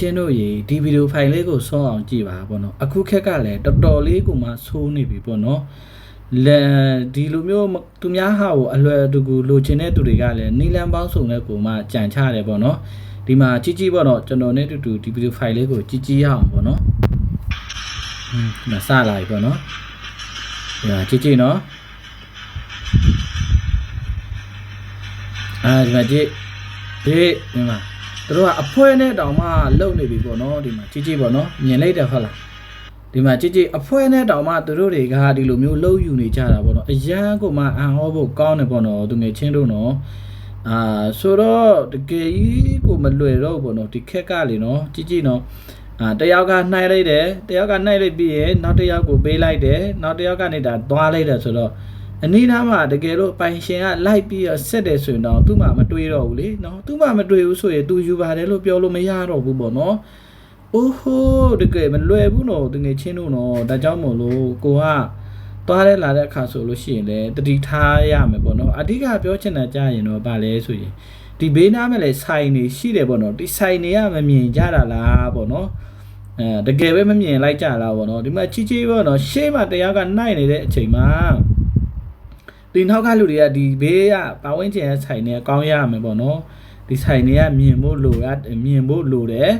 ချင်းတို့ရေဒီဗီဒီယိုဖိုင်လေးကိုဆုံးအောင်ကြည့်ပါပေါ့နော်အခုခက်ကလည်းတော်တော်လေးကိုမှဆိုးနေပြီပေါ့နော်လဲဒီလိုမျိုးမသူများဟာကိုအလွယ်တကူလိုချင်တဲ့သူတွေကလည်းနီလန်ပေါင်းစုံတဲ့ကိုမှကြံချတယ်ပေါ့နော်ဒီမှာကြီးကြီးပေါ့နော်ကျွန်တော်နဲ့အတူတူဒီဗီဒီယိုဖိုင်လေးကိုကြီးကြီးရအောင်ပေါ့နော်ဟင်းဒီမှာစလာပြီပေါ့နော်ဒီမှာကြီးကြီးနော်အဲဒီမှာကြီးဒီဒီမှာသူ တို့ကအဖွဲနဲ့တောင်မှလုံနေပြီပေါ့နော်ဒီမှာကြီးကြီးပေါ့နော်မြင်လိုက်တယ်ဟုတ်လားဒီမှာကြည်ကြည်အဖွဲနဲ့တောင်မှသူတို့တွေကဒီလိုမျိုးလှုပ်ယူနေကြတာပေါ့နော်အရန်ကိုမှအံ့ဟောဖို့ကောင်းတယ်ပေါ့နော်သူငယ်ချင်းတို့နော်အာဆိုတော့တကယ်ကြီးကိုမလွယ်တော့ဘူးပေါ့နော်ဒီခက်ကလေနော်ကြည်ကြည်နော်အာတယောက်ကနှိုက်လိုက်တယ်တယောက်ကနှိုက်လိုက်ပြီးရင်နောက်တစ်ယောက်ကိုပေးလိုက်တယ်နောက်တစ်ယောက်ကနေဒါသွားလိုက်တယ်ဆိုတော့ အနည်းနားမှာတကယ်လို့ပိုင်ရှင်ကလိုက်ပြီးတော့ဆက်တယ်ဆိုရင်တော့သူ့မှာမတွေးတော့ဘူးလေနော်သူ့မှာမတွေးဘူးဆိုရင်သူယူပါတယ်လို့ပြောလို့မရတော့ဘူးပေါ့နော်အိုးဟိုးတကယ်မလွယ်ဘူးနော်တကယ်ချင်းတို့နော်ဒါကြောင့်မို့လို့ကိုကသွားရဲလာတဲ့အခါဆိုလို့ရှိရင်လည်းတတိထားရမယ်ပေါ့နော်အဓိကပြောချင်တာကြားရင်တော့ဗာလဲဆိုရင်ဒီဘေးနားမှာလည်းဆိုင်နေရှိတယ်ပေါ့နော်ဒီဆိုင်နေကမမြင်ကြတာလားပေါ့နော်အဲတကယ်ပဲမမြင်လိုက်ကြလားပေါ့နော်ဒီမှာချီချီပေါ့နော်ရှေ့မှာတရားကနိုင်နေတဲ့အချိန်မှာ ဒီနောက်ကလူတွေကဒီဘေးကပတ်ဝန်းကျင်ရဲ့ဆိုင်နေကောင်းရမယ်ပေါ့နော်ဒီဆိုင်နေကမြင်ဖို့လိုရမြင်ဖို့လိုတယ်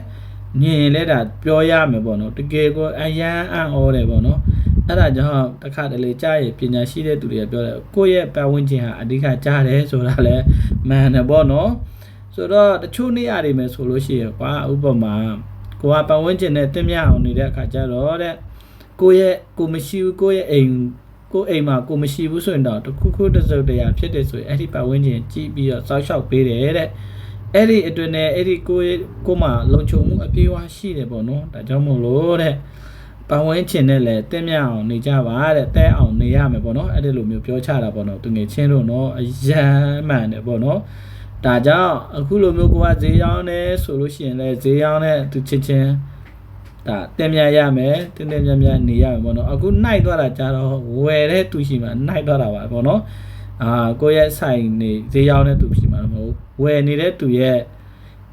မြင်ရင်လည်းဒါပြောရမယ်ပေါ့နော်တကယ်ကိုအယမ်းအံ့ဩတယ်ပေါ့နော်အဲ့ဒါကြောင့်တစ်ခါတလေကြားရပညာရှိတဲ့သူတွေကပြောတယ်ကိုယ့်ရဲ့ပတ်ဝန်းကျင်ဟာအဓိကကြားတယ်ဆိုတာလည်းမှန်တယ်ပေါ့နော်ဆိုတော့တချို့နေရာတွေမယ်ဆိုလို့ရှိရကွာဥပမာကိုကပတ်ဝန်းကျင်နဲ့တင်မြအောင်နေတဲ့အခါကျတော့တဲ့ကိုယ့်ရဲ့ကိုမရှိဘူးကိုယ့်ရဲ့အိမ် ကိုယ့်အိမ်မှာကိုမရှိဘူးဆိုရင်တော့တစ်ခုခုတစ်စုံတရာဖြစ်တယ်ဆိုရင်အဲ့ဒီပတ်ဝန်းကျင်ကြည့်ပြီးတော့စောက်ရှောက်ပေးတယ်တဲ့အဲ့ဒီအတွင်းနဲ့အဲ့ဒီကိုယ့်ကိုယ်မှာလုံခြုံမှုအပြည့်အဝရှိတယ်ပေါ့နော်ဒါကြောင့်မို့လို့တဲ့ပန်ဝင်းချင်နဲ့လည်းတင်းမြအောင်နေကြပါတဲ့တဲအောင်နေရမယ်ပေါ့နော်အဲ့ဒီလိုမျိုးပြောချတာပေါ့နော်သူငယ်ချင်းတို့နော်အယမ်းမှန်တယ်ပေါ့နော်ဒါကြောင့်အခုလိုမျိုးကိုကဈေးရောင်းနေဆိုလို့ရှိရင်လည်းဈေးရောင်းတဲ့သူချစ်ချင်း ဒါတင်မြရမယ်တင်းတင်းမြမြနေရမယ်ပေါ့နော်အခုနိုင်သွားတာကြတော့ဝယ်တဲ့သူရှိမှနိုင်သွားတာပါပေါ့နော်အာကိုယ့်ရဲ့ဆိုင်နေဈေးရောက်တဲ့သူဖြစ်မှာမဟုတ်ဝယ်နေတဲ့သူရဲ့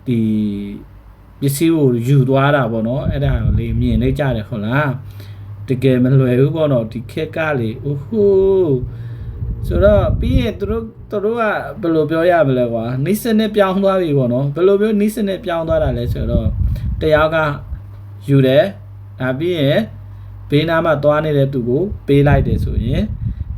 ဒီပစ္စည်းကိုယူသွားတာပေါ့နော်အဲ့ဒါကိုလေမြင်နေကြတယ်ဟုတ်လားတကယ်မလွယ်ဘူးပေါ့နော်ဒီခက်ကလေအိုးဟိုးဆိုတော့ပြီးရင်သူတို့သူတို့ကဘယ်လိုပြောရမလဲကွာနိစနဲ့ပြောင်းသွားပြီပေါ့နော်ဘယ်လိုမျိုးနိစနဲ့ပြောင်းသွားတာလဲဆိုတော့တယောက်က ယူတယ်ဒါပြီးရင်ဘေးနားမှာသွားနေတဲ့သူကိုပေးလိုက်တယ်ဆိုရင်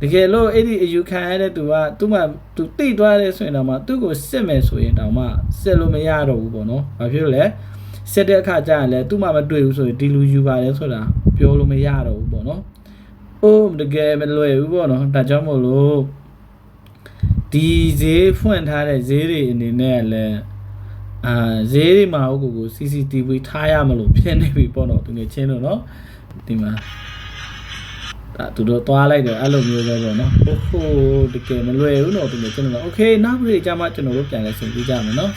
တကယ်လို့အဲ့ဒီအယူခံရတဲ့သူကသူ့မှာသူတိတ်သွားတယ်ဆိုရင်တော့မှသူ့ကိုစစ်မယ်ဆိုရင်တောင်မှစစ်လို့မရတော့ဘူးပေါ့နော်။ဘာဖြစ်လို့လဲ။စစ်တဲ့အခါကျရင်လည်းသူ့မှာမတွေ့ဘူးဆိုရင်ဒီလူယူပါတယ်ဆိုတာပြောလို့မရတော့ဘူးပေါ့နော်။အိုးတကယ်မလွယ်ဘူးပေါ့နော်။ဒါကြောင့်မို့လို့ဒီဈေးဖွင့်ထားတဲ့ဈေးတွေအနေနဲ့လည်း အာဈေးတွေမှာဟုတ်ကိုကို CCTV ထားရမလို့ဖြစ်နေပြီပေါ့နော်သူငယ်ချင်းတို့နော်ဒီမှာ ဒါသူတို့သွားလိုက်တယ်အဲ့လိုမျိုးပဲပေါ့နော်ဟိုဟိုတကယ်မလွယ်ဘူးတော့သူမျိုးကျွန်တော်โอเคနောက်ပြည်ကြမှာကျွန်တော်တို့ပြန်လဲဆင်ပြကြမယ်နော်